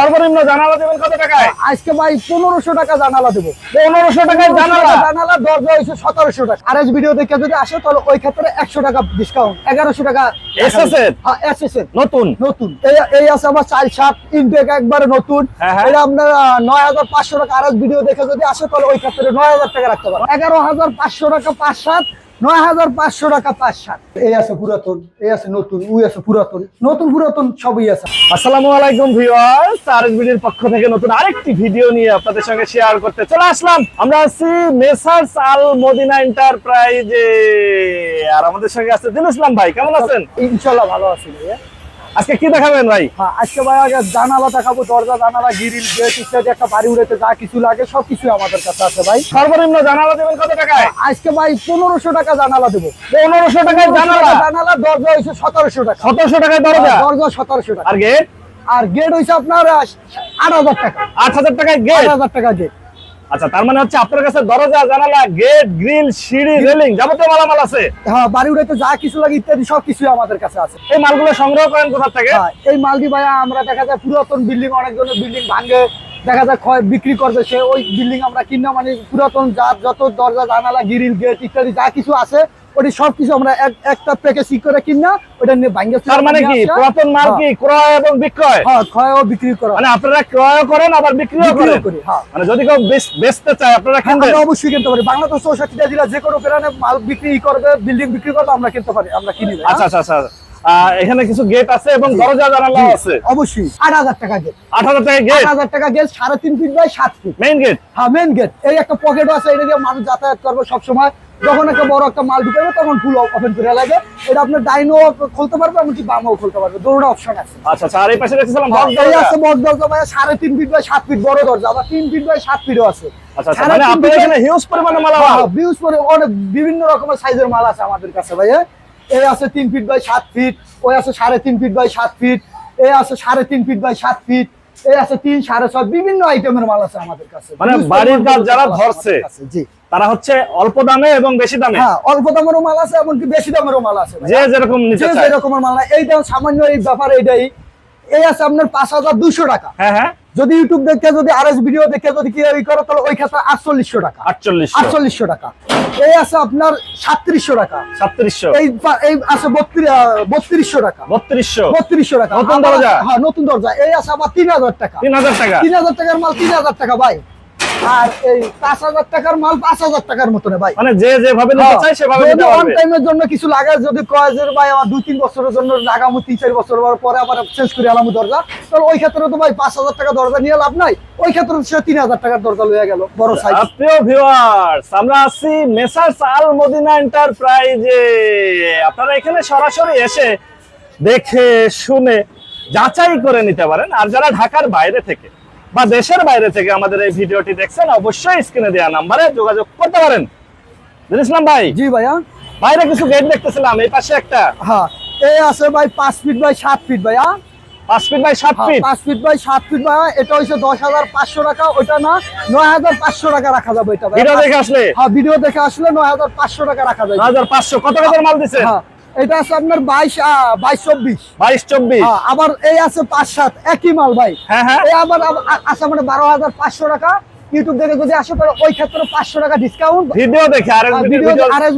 সর্বনিম্ন জানালা দেবেন কত টাকায়? আজকে ভাই পনেরোশো টাকা জানালা দেবো। পনেরোশো টাকায় জানালা? জানালা দরজা হয়েছে সতেরোশো টাকা। আর ভিডিও দেখে যদি আসে তাহলে ওই ক্ষেত্রে একশো টাকা ডিসকাউন্ট এগারোশো টাকা? হ্যাঁ নতুন? নতুন। এই আছে আমার চার সাত ইনটেক একবারে নতুন। হ্যাঁ, হ্যাঁ। এটা আপনার নয় হাজার পাঁচশো টাকা। আর ভিডিও দেখে যদি আসে তাহলে ওই ক্ষেত্রে নয় হাজার টাকা রাখতে পারেন এগারো হাজার পাঁচশো টাকা পাঁচ সাত নয় হাজার পাঁচশো টাকা পাঁচ সাত। এই আছে পুরাতন এই আছে নতুন উই আছে পুরাতন। নতুন পুরাতন সবই আছে। আসসালামু আলাইকুম ভিউয়ার্স আরএসবিডির পক্ষ থেকে নতুন আরেকটি ভিডিও নিয়ে আপনাদের সঙ্গে শেয়ার করতে চলে আসলাম। আমরা আছি মেসার্স আল মদিনা এন্টারপ্রাইজে আর আমাদের সঙ্গে আছে দিন ইসলাম ভাই কেমন আছেন? ইনশাল্লাহ ভালো আছি ভাইয়া। আজকে কি দেখাবেন ভাই? হ্যাঁ আজকে ভাই আগে জানালা দেখাবো দরজা জানালা গিরিল গেট ইত্যাদি একটা বাড়ি উড়েতে যা কিছু লাগে সবকিছু আমাদের কাছে আছে ভাই। সর্বনিম্ন জানালা দেবেন কত টাকায়? আজকে ভাই পনেরোশো টাকা জানালা দেবো। পনেরোশো টাকায় জানালা? জানালা দরজা হয়েছে সতেরোশো টাকা। সতেরোশো টাকায় দরজা? দরজা সতেরোশো টাকা। আর গেট আর গেট হয়েছে আপনার আট হাজার টাকা। আট হাজার টাকায় আট গেট হাজার টাকা গেট আচ্ছা তার মানে হচ্ছে আপনার কাছে দরজা জানালা গেট গ্রিল সিঁড়ি রেলিং যাবতীয় মালামাল আছে? হ্যাঁ বাড়ি উড়াইতে যা কিছু লাগে ইত্যাদি সব কিছু আমাদের কাছে আছে। এই মালগুলো সংগ্রহ করেন কোথা থেকে? হ্যাঁ, এই মালদি ভাইয়া আমরা দেখা যায় পুরাতন বিল্ডিং অনেক অনেকজনের বিল্ডিং ভাঙে। দেখা যায় ক্ষয় বিক্রি করবে সে ওই বিল্ডিং আমরা কিনা মানে পুরাতন যার যত দরজা জানালা গ্রিল গেট ইত্যাদি যা কিছু আছে ওটি সব কিছু আমরা একটা প্যাকেজ করে কিনা ওটা নিয়ে ভাঙ্গে তার মানে কি? পুরাতন মাল কি? ক্রয় এবং বিক্রয়? হ্যাঁ ক্ষয়ও বিক্রি করা। মানে আপনারা ক্রয় করেন আবার বিক্রিও করেন? করি, হ্যাঁ। মানে যদি কেউ বেচতে চায় আপনারা কিনবেন? আমরা অবশ্যই কিনতে পারি। বাংলাদেশ জেলা যে কোনো প্রাণে মাল বিক্রি করবে বিল্ডিং বিক্রি করবে আমরা কিনতে পারি আমরা কিনি আচ্ছা হ্যাঁ? আচ্ছা আচ্ছা। এখানে কিছু গেট আছে এবং দরজা জানালা আছে? অবশ্যই। আট হাজার টাকা গেট আট হাজার টাকা আট গেট হাজার টাকা গেট সাড়ে তিন ফিট বাই সাত ফিট মেইন গেট হ্যাঁ মেন গেট এই একটা পকেট আছে এটা দিয়ে মানুষ যাতায়াত করবে সবসময়। যখন একটা বড় একটা মাল ঢুকাবে তখন ফুল ওপেন করে লাগে। এটা আপনার ডাইনও খুলতে পারবে এমনকি বামও খুলতে পারবে। দুটো অপশন আছে। আচ্ছা আচ্ছা আর এই পাশে দেখছিলাম হ্যাঁ, এই আছে বড় দরজা সাড়ে তিন ফিট বাই সাত ফিট বড় দরজা আবার তিন ফিট বাই সাত ফিটও আছে। আচ্ছা আচ্ছা মানে feet এখানে হিউজ পরিমাণে মালামাল হ্যাঁ, views করে অনেক বিভিন্ন রকমের সাইজের মাল আছে আমাদের কাছে ভাই হ্যাঁ? এই আছে তিন ফিট বাই সাত ফিট ওই আছে সাড়ে তিন ফিট বাই সাত ফিট এই আছে সাড়ে তিন ফিট বাই সাত ফিট এই আছে তিন সাড়ে ছয় বিভিন্ন আইটেমের মাল আছে আমাদের কাছে। মানে বাড়ির কাজ যারা ধরছে। জি। তারা হচ্ছে অল্প দামে এবং বেশি দামে। হ্যাঁ অল্প দামেরও মাল আছে এমনকি বেশি দামেরও মাল আছে যে? যেরকম নিতে যে চায়। যেরকমের মাল না এইটা সামান্য এই ব্যাপার এইটাই। এই আছে আপনার পাঁচ হাজার দুইশো টাকা। হ্যাঁ হ্যাঁ। যদি ইউটিউব দেখে যদি আর ভিডিও দেখে যদি কি করে তাহলে ওই ক্ষেত্রে আটচল্লিশশো টাকা। আটচল্লিশ আটচল্লিশশো টাকা। এই আছে আপনার সাতত্রিশশো টাকা। সাতত্রিশশো। এই এই আছে বত্রিশশো টাকা। বত্রিশশো। বত্রিশশো টাকা। নতুন দরজা? হ্যাঁ নতুন দরজা। এই আছে আবার তিন হাজার টাকা। তিন হাজার টাকা? তিন হাজার টাকার মাল তিন হাজার টাকা ভাই। আর এই পাঁচ হাজার টাকার মাল পাঁচ হাজার টাকার মতনে ভাই। মানে যে যেভাবে নিতে চায় সেভাবে যদি অন টাইমের জন্য কিছু লাগে যদি কয় যে ভাই আমার দুই তিন বছরের জন্য লাগামু তিন চার বছর পরে আবার চেঞ্জ করে আলামু দরজা তাহলে ওই ক্ষেত্রে তো ভাই পাঁচ হাজার টাকা দরজা নিয়ে লাভ নাই। ওই ক্ষেত্রে সে তিন হাজার টাকার দরজা লয়ে গেল বড় সাইজ প্রিয় ভিউয়ার্স আমরা আছি মেসার্স আল মদিনা এন্টারপ্রাইজে আপনারা এখানে সরাসরি এসে দেখে শুনে যাচাই করে নিতে পারেন। আর যারা ঢাকার বাইরে থেকে বা দেশের বাইরে থেকে আমাদের এই ভিডিওটি দেখছেন অবশ্যই স্ক্রিনে দেওয়া নাম্বারে যোগাযোগ করতে পারেন। ইসলাম ভাই? জি ভাইয়া। বাইরে কিছু গেট দেখতেছিলাম এই পাশে একটা। হ্যাঁ এই আছে ভাই পাঁচ ফিট বাই সাত ফিট ভাইয়া। পাঁচ ফিট বাই সাত হ্যাঁ, ফিট পাঁচ ফিট বাই সাত ফিট ভাইয়া এটা হচ্ছে দশ হাজার পাঁচশো টাকা ওইটা না নয় হাজার পাঁচশো টাকা রাখা যাবে এটা ভাইয়া। ভিডিও দেখে আসলে? হ্যাঁ ভিডিও দেখে আসলে নয় হাজার পাঁচশো টাকা রাখা যাবে। হাজার পাঁচশো। কত টাকার মাল দিচ্ছে হ্যাঁ এটা আছে আপনার বাইশ বাইশ চব্বিশ। বাইশ চব্বিশ। হ্যাঁ, আবার এই আছে পাঁচ সাত একই মাল ভাই। হ্যাঁ হ্যাঁ। এই আবার আছে মানে বারো হাজার পাঁচশো টাকা। ইউটিউব দেখে যদি আসে তাহলে ওই ক্ষেত্রে পাঁচশো টাকা ডিসকাউন্ট ভিডিও দেখে আর ভিডিও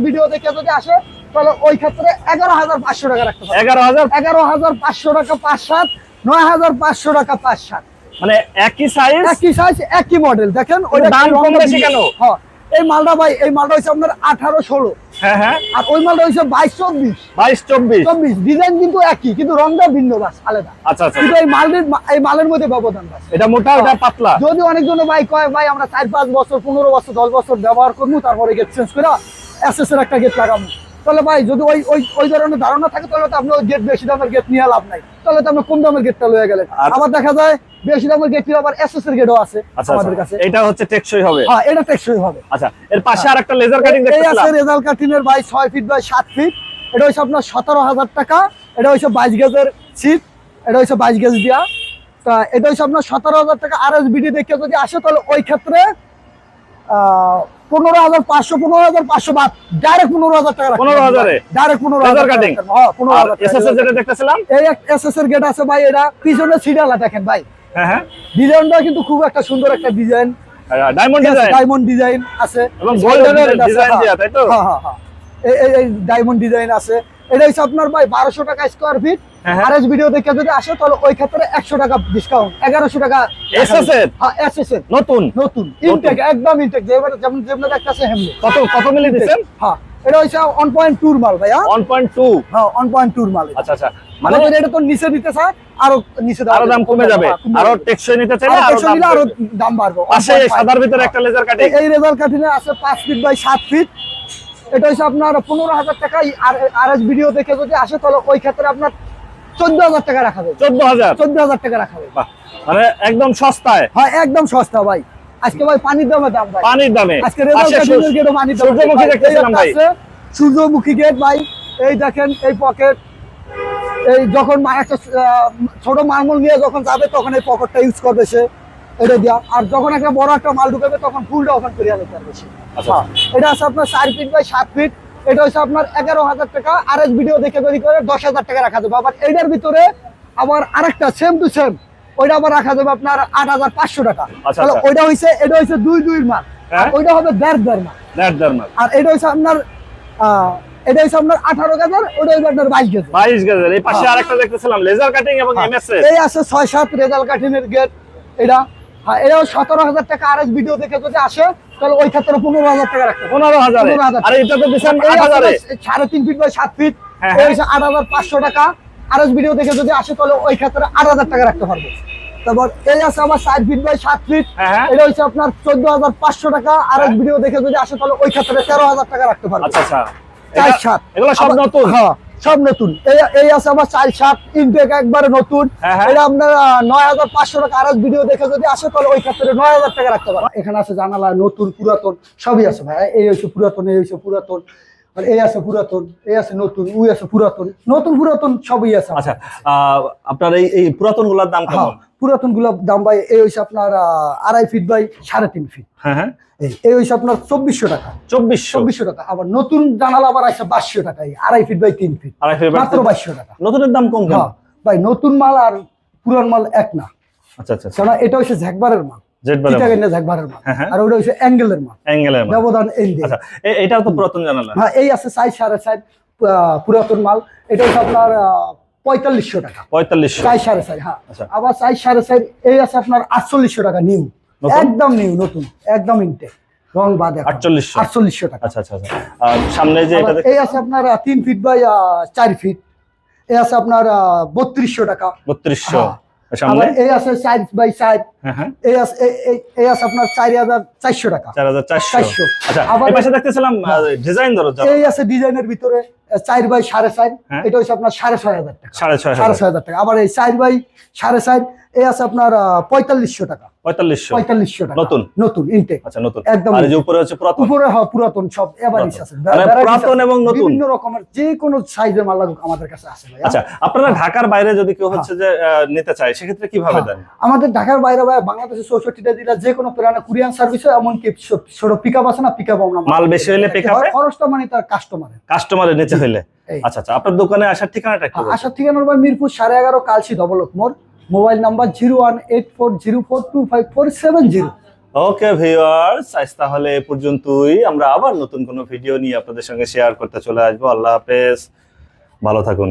ভিডিও দেখে যদি আসে তাহলে ওই ক্ষেত্রে এগারো হাজার পাঁচশো টাকা রাখতে এগারো হাজার এগারো হাজার পাঁচশো টাকা পাঁচ সাত নয় হাজার পাঁচশো টাকা পাঁচ সাত। মানে একই সাইজ একই সাইজ একই মডেল দেখেন দাম কম বেশি কেন? হ্যাঁ এই মালটা ভাই এই মালটা হচ্ছে আপনার আঠারো ষোলো। হ্যাঁ হ্যাঁ। আর ওই মালটা হচ্ছে বাইশ চব্বিশ। বাইশ চব্বিশ। চব্বিশ। ডিজাইন কিন্তু একই কিন্তু রংটা ভিন্ন বাস আলাদা। আচ্ছা আচ্ছা। কিন্তু এই মালের এই মালের মধ্যে ব্যবধান বাস। এটা মোটা এটা পাতলা? যদি অনেকজন ভাই কয় ভাই আমরা চার পাঁচ বছর পনেরো বছর দশ বছর ব্যবহার করব তারপরে গেট চেঞ্জ করে অ্যাসেসের এর একটা গেট লাগাবো। তাহলে ভাই যদি ওই ওই ওই ধরনের ধারণা থাকে তাহলে তো আপনি ওই গেট বেশি দামের গেট নিয়ে লাভ নাই। তাহলে তো আপনি কম দামের গেটটা লয়ে গেলেন। আবার দেখা যায় বেশি দামের গেট আবার এসএস এর গেটও আছে আচ্ছা আমাদের কাছে। আচ্ছা। এটা হচ্ছে টেকসই হবে? হ্যাঁ এটা টেকসই হবে। আচ্ছা এর পাশে আর একটা লেজার কাটিং এই আছে দেখতেছিলাম রেজাল্ট কাটিনের বাই ছয় ফিট বাই সাত ফিট এটা হচ্ছে আপনার সতেরো হাজার টাকা। এটা হচ্ছে বাইশ গেজের সিট এটা হচ্ছে বাইশ গেজ দিয়া। তা এটা হচ্ছে আপনার সতেরো হাজার টাকা আর এস বিডি দেখে যদি আসে তাহলে ওই ক্ষেত্রে পনেরো হাজার পাঁচশো পনেরো হাজার পাঁচশো বাদ। ডাইরেক্ট পনেরো হাজার টাকা 15,000 এ? ডাইরেক্ট পনেরো হাজার cutting? হ্যাঁ পনেরো হাজার যেটা দেখতেছিলাম? এই এস এস এর গেট আছে ভাই এটা পিছনে সিরিয়ালা দেখেন ভাই। হ্যাঁ হ্যাঁ। ডিজাইনটা কিন্তু খুব একটা সুন্দর একটা design diamond design diamond design আছে এবং গোল্ডেনের ডিজাইন হ্যাঁ। তাই তো? হ্যাঁ হ্যাঁ হ্যাঁ। এই ডায়মন্ড ডিজাইন আছে। এটা হচ্ছে আপনার ভাই বারোশো টাকা স্কোয়ার ফিট হ্যাঁ, হ্যাঁ। আর এস ভিডিও দেখে যদি আসে তাহলে ওই ক্ষেত্রে একশো টাকা ডিসকাউন্ট এগারোশো টাকা হ্যাঁ নতুন? নতুন? ইনটেক একদম ইনটেক যেভাবে যেমন যেমন দেখতেছে হেমনি। কত কত মিলি হ্যাঁ এটা টুর মাল ভাইয়া। ওয়ান পয়েন্ট টু হ্যাঁ মাল আচ্ছা আচ্ছা। মানে মানে এটা তো নিচে দিতে চায় আরও নিচে আরও দাম কমে যাবে। আরও। টেকসই নিতে চাইলে আরও দাম নিলে আরও দাম বাড়বে। 1.5 সাদার ভিতরে একটা লেজার কাটিং এই- এই রেজাল্ট আছে পাঁচ ফিট বাই সাত ফিট এটা হচ্ছে আপনার পনেরো হাজার টাকা আর আর এস ভিডিও দেখে যদি আসে তাহলে ওই ক্ষেত্রে আপনার চোদ্দ হাজার টাকা রাখা যাবে। চোদ্দ হাজার? চোদ্দ হাজার টাকা রাখা যাবে। বাহ, মানে একদম সস্তায়? হ্যাঁ একদম সস্তা ভাই। আজকে ভাই পানির দামে দাম ভাই। পানির দামে? আজকে পানির সূর্যমুখী দেখতেছিলাম ভাই। সূর্যমুখী গেট ভাই। এই দেখেন এই পকেট এই যখন একটা ছোট মালমূল নিয়ে যখন যাবে তখন এই পকেটটা ইউজ করবে সে। এটা দিয়া। আর যখন একটা বড় একটা মাল ঢুকাবে তখন ফুলটা ওখান করে যেতে পারবে সে। আচ্ছা। এটা আছে আপনার চার ফিট বাই সাত ফিট এটা হচ্ছে আপনার এগারো হাজার টাকা। আর এস ভিডিও দেখে তৈরি করে দশ হাজার টাকা রাখা যাবে। আবার এইটার ভিতরে আবার আরেকটা সেম টু সেম ওইটা আবার রাখা যাবে আপনার আট হাজার পাঁচশো টাকা। আচ্ছা, তাহলে আচ্ছা। ওইটা হচ্ছে এটা হচ্ছে দুই দুই আর হ্যাঁ। ওইটা হবে দেড় দেড় মাল নেট জার্মাল আর এটা হচ্ছে আপনার এটা হচ্ছে আপনার আঠারো গাজার ওটা হচ্ছে আপনার বাইশ গাজার। বাইশ গেজের। এই পাশে। আরেকটা দেখতেছিলাম লেজার কাটিং এবং এমএস এই আছে ছয় সাত রেজাল্ট কাঠিনের গেট এটা। হ্যাঁ এটাও সতেরো হাজার টাকা আর ভিডিও দেখে যদি আসে তাহলে ওই ক্ষেত্রে পনেরো হাজার টাকা রাখতে পনেরো হাজারে? 15,000 আর এটা তো দিচ্ছেন সাড়ে তিন ফিট বাই সাত ফিট। হ্যাঁ, হ্যাঁ। আট হাজার পাঁচশো টাকা। আর ভিডিও দেখে যদি আসে তাহলে ওই ক্ষেত্রে আট হাজার টাকা রাখতে পারবে। তারপর এই আছে আমার সাত ফিট বাই সাত ফিট। হ্যাঁ। এটা হচ্ছে আপনার চোদ্দ হাজার পাঁচশো টাকা। আর এক ভিডিও দেখে যদি আসে তাহলে ওই ক্ষেত্রে তেরো হাজার টাকা রাখতে পারবে। আচ্ছা আচ্ছা। চার সাত। এগুলো সব নতুন? হ্যাঁ। সব নতুন। এই আছে আমার চার সাত ইনটেক একবারে নতুন। হ্যাঁ, হ্যাঁ। এটা আপনার নয় হাজার পাঁচশো টাকা আর ভিডিও দেখে যদি আসে তাহলে ওই ক্ষেত্রে নয় হাজার টাকা রাখতে পারবে এখানে আছে জানালা নতুন পুরাতন সবই আছে ভাই। এই হচ্ছে পুরাতন এই হয়েছে পুরাতন। আর এই আছে পুরাতন এই আছে নতুন ওই আছে পুরাতন। নতুন পুরাতন সবই আছে। আচ্ছা আপনার এই এই পুরাতনগুলার দাম হ্যাঁ কেমন? পুরাতন গুলাব দাম ভাই এই হচ্ছে আপনার আড়াই ফিট বাই সাড়ে তিন ফিট হ্যাঁ হ্যাঁ। এই হচ্ছে আপনার চব্বিশশো টাকা। চব্বিশশো। চব্বিশশো টাকা। আবার নতুন জানালা আবার আছে বাইশশো টাকা এই আড়াই ফিট বাই তিন ফিট আড়াই ফিট মাত্র বাইশশো টাকা। নতুনের দাম কম হ্যাঁ ভাই নতুন মাল আর পুরান মাল এক না। আচ্ছা আচ্ছা কেন এটা হচ্ছে ঝ্যাকবারের মাল। হ্যাঁ, হ্যাঁ। আর ওটা হচ্ছে অ্যাঙ্গেলের মাল। অ্যাঙ্গেলের ব্যবধান এই দিয়ে। আচ্ছা এ- এটাও তো পুরাতন জানালা। হ্যাঁ এই আছে সাড়ে পুরাতন মাল। এটা হচ্ছে আপনার পঁয়তাল্লিশশো টাকা। পঁয়তাল্লিশশো। সাইজ সাড়ে সাইজ হ্যাঁ। আচ্ছা। আবার সাড়ে এই আছে আপনার আটচল্লিশশো টাকা নিউ একদম নিউ নতুন। একদম রং বাদ এখন। 4800 আটচল্লিশশো টাকা। আচ্ছা আচ্ছা আচ্ছা। আর সামনে যে এই আছে আপনার তিন ফিট বাই চার ফিট এই আছে আপনার বত্রিশশো টাকা। বত্রিশশো। সামনে? এই আছে চার বাই চার। হ্যাঁ হ্যাঁ। এই আছে এই- আছে আপনার চার হাজার চারশো টাকা। চার হাজার চারশো। চারশো। আচ্ছা এই পাশে দেখতেছিলাম ডিজাইন ধরো এই আছে ডিজাইনের ভিতরে আহ, চার বাই সাড়ে চার। হ্যাঁ। এটা হচ্ছে আপনার সাড়ে ছয় হাজার টাকা। সাড়ে ছয় সাড়ে হাজার ছয় হাজার টাকা। আবার এই চার বাই সাড়ে চার এই আছে আপনার পঁয়তাল্লিশশো টাকা। পঁয়তাল্লিশশো? পঁয়তাল্লিশশো টাকা। নতুন? নতুন ইনটেক আচ্ছা নতুন। একদম আর যে উপরে হচ্ছে পুরাতন? উপরে হয় পুরাতন সব এভারেজ আছে। মানে পুরাতন এবং নতুন। বিভিন্ন রকমের যে কোনো সাইজের মাল আমাদের কাছে আছে ভাইয়া। আচ্ছা আপনারা ঢাকার বাইরে যদি কেউ হচ্ছে যে নিতে চায় সেক্ষেত্রে কীভাবে হ্যাঁ। দেন? আমাদের ঢাকার বাইরে বাংলাদেশের চৌষট্টিটা জেলা যে কোনো প্রাণে কুরিয়ান সার্ভিস এমনকি ছোট পিক আপ আছে না পিক আপ আমরা মাল বেশি হলে? খরচটা মানে তার কাস্টমারের কাস্টমারের নিতে হইলে? আচ্ছা আচ্ছা আপনার দোকানে আসার ঠিকানাটা আসার ঠিকানার ভাই মিরপুর সাড়ে এগারো কালসি ডবলক মোড়। Mobile number zero one eight four zero four two five four seven zero. Okay viewers, আজ তাহলে এ পর্যন্তই। আমরা আবার নতুন কোনো ভিডিও নিয়ে আপনাদের সঙ্গে শেয়ার করতে চলে আসব। আল্লাহ হাফেজ। ভালো থাকুন।